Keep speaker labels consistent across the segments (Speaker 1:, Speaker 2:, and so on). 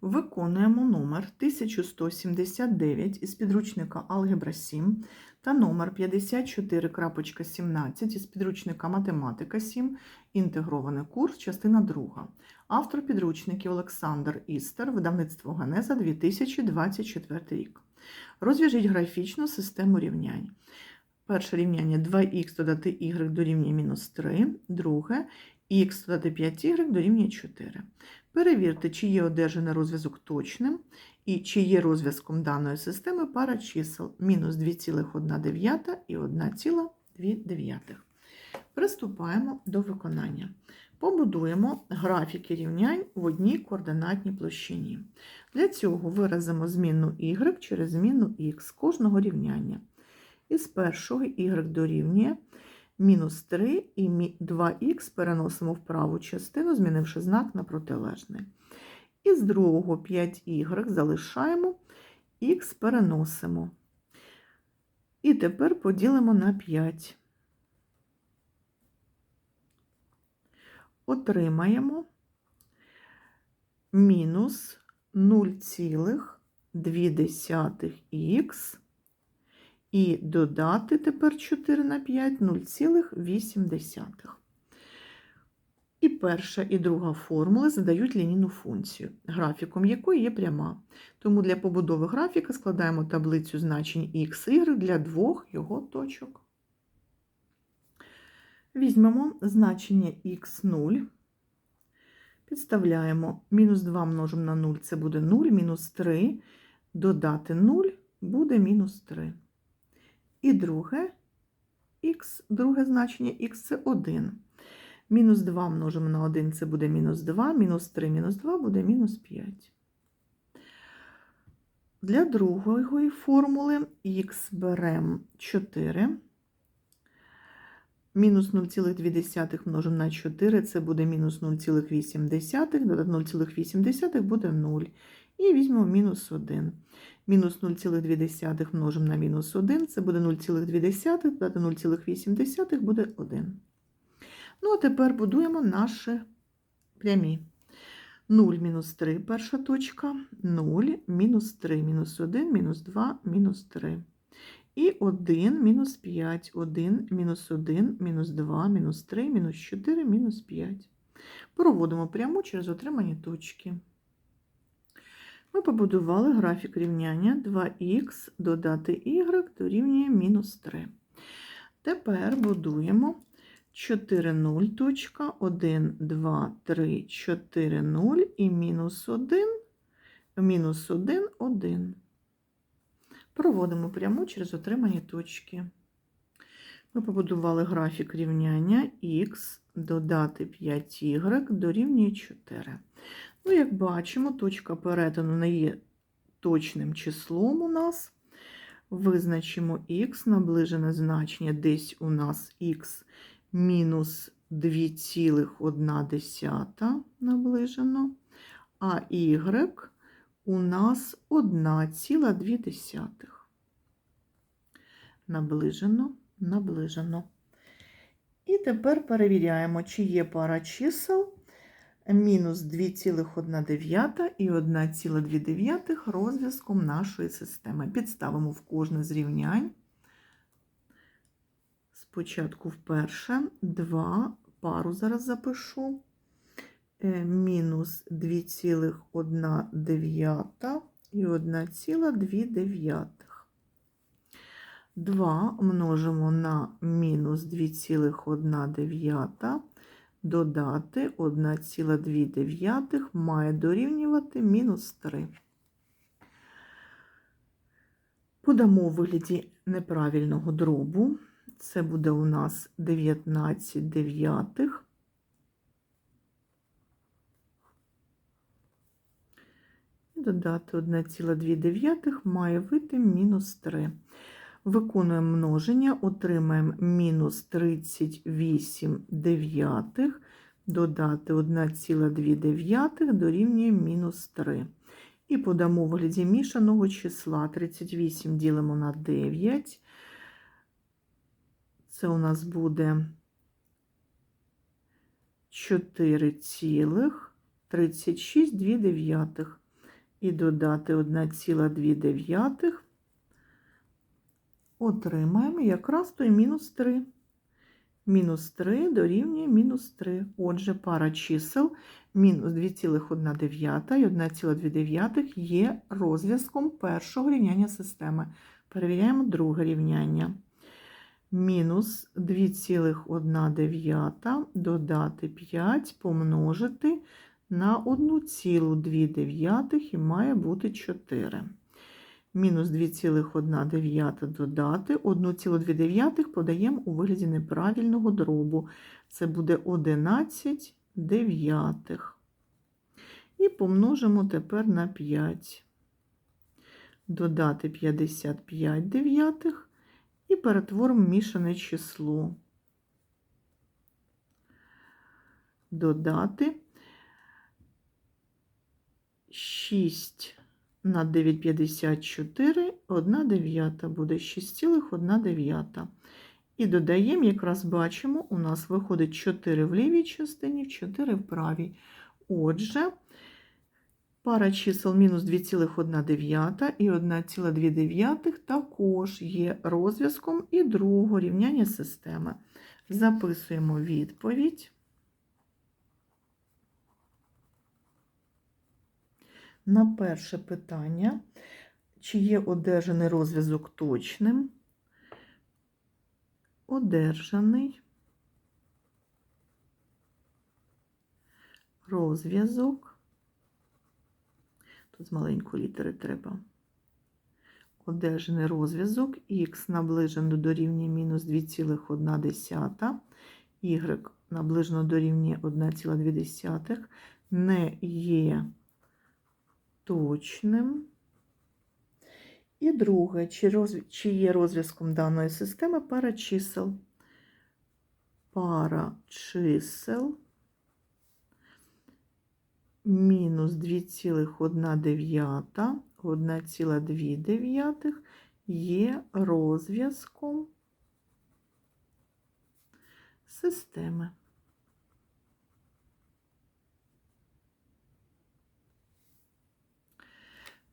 Speaker 1: Виконуємо номер 1179 із підручника Алгебра 7 та номер 54.17 із підручника Математика 7, інтегрований курс, частина 2. Автор підручників Олександр Істер, видавництво Генеза 2024 рік. Розв'яжіть графічну систему рівнянь. Перше рівняння 2х додати y дорівнює мінус 3, друге х додати 5y дорівнює 4. Перевірте, чи є одержаний розв'язок точним і чи є розв'язком даної системи пара чисел мінус 2,1 і 1,2. Приступаємо до виконання. Побудуємо графіки рівнянь в одній координатній площині. Для цього виразимо змінну y через змінну x кожного рівняння. Із першого y дорівнює мінус 3 і 2х переносимо в праву частину, змінивши знак на протилежний. І з другого 5y залишаємо, х переносимо. І тепер поділимо на 5. Отримаємо мінус 0,2х і додати тепер 4 на 5 0,8. І перша і друга формули задають лінійну функцію, графіком якої є пряма. Тому для побудови графіка складаємо таблицю значень x, y для двох його точок. Візьмемо значення х0, підставляємо мінус 2 множимо на 0, це буде 0, мінус 3, додати 0 буде мінус 3. І друге х, друге значення х це 1. Мінус 2 множимо на 1, це буде мінус 2, мінус 3, мінус 2 буде мінус 5. Для другої формули х беремо 4. Мінус 0,2 множимо на 4, це буде мінус 0,8, додати 0,8 буде 0. І візьмемо мінус 1. Мінус 0,2 множимо на мінус 1, це буде 0,2, додати 0,8 буде 1. Ну, а тепер будуємо наші прямі. 0 мінус 3 перша точка, 0, мінус 3, мінус 1, мінус 2, мінус 3. І 1, мінус 5, 1, мінус 1, мінус 2, мінус 3, мінус 4, мінус 5. Проводимо пряму через отримані точки. Ми побудували графік рівняння 2х додати y дорівнює мінус 3. Тепер будуємо 4, 0, точка, 1, 2, 3, 4, 0 і мінус 1, мінус 1, 1. Проводимо пряму через отримані точки. Ми побудували графік рівняння х додати 5y дорівнює 4. Ну, як бачимо, точка перетину не є точним числом у нас. Визначимо х, наближене значення десь у нас х мінус 2,1 наближено, а y у нас 1,2. Наближено, наближено. І тепер перевіряємо, чи є пара чисел мінус 2,1 і 1,2 розв'язком нашої системи. Підставимо в кожне з рівнянь. Спочатку вперше 2, пару зараз запишу. Мінус 2,1 і 1,2. 2 множимо на мінус 2,1 додати 1,2 має дорівнювати мінус 3. Подамо у вигляді неправильного дробу. Це буде у нас 19 дев'ятих. Додати 1,2 має вийти мінус 3. Виконуємо множення, отримаємо мінус 38 дев'ятих, додати 1,2 дорівнює мінус 3. І подамо вигляді мішаного числа 38 ділимо на 9. Це у нас буде 4,36 дев'ятих. і додати 1,2 отримаємо якраз той мінус 3. Мінус 3 дорівнює мінус 3. Отже, пара чисел мінус 2,1 і 1,2 є розв'язком першого рівняння системи. Перевіряємо друге рівняння. Мінус 2,1 додати 5 помножити на 1,2 і має бути 4. Мінус 2,1 додати 1,2 подаємо у вигляді неправильного дробу. Це буде 11 дев'ятих. І помножимо тепер на 5. Додати 55 дев'ятих і перетворимо мішане число. Додати 6 на 9,54, 1 дев'ята буде 6,1 дев'ята. І додаємо, якраз бачимо, у нас виходить 4 в лівій частині, 4 в правій. Отже, пара чисел мінус 2,1 і 1,2 також є розв'язком і другого рівняння системи. Записуємо відповідь. На перше питання, чи є одержаний розв'язок точним? Одержаний розв'язок. Тут з маленької літери треба. Одержаний розв'язок х наближено дорівнює мінус 2,1, y наближено дорівнює 1,2, не є точним. І друге, чи, розв... чи є розв'язком даної системи пара чисел. Пара чисел мінус 2,1, 1,2 є розв'язком системи.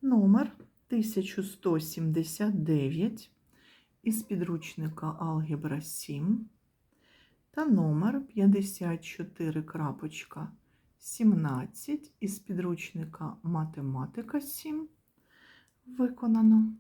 Speaker 1: Номер 1179 із підручника Алгебра 7 та номер 54.17 із підручника Математика 7 виконано.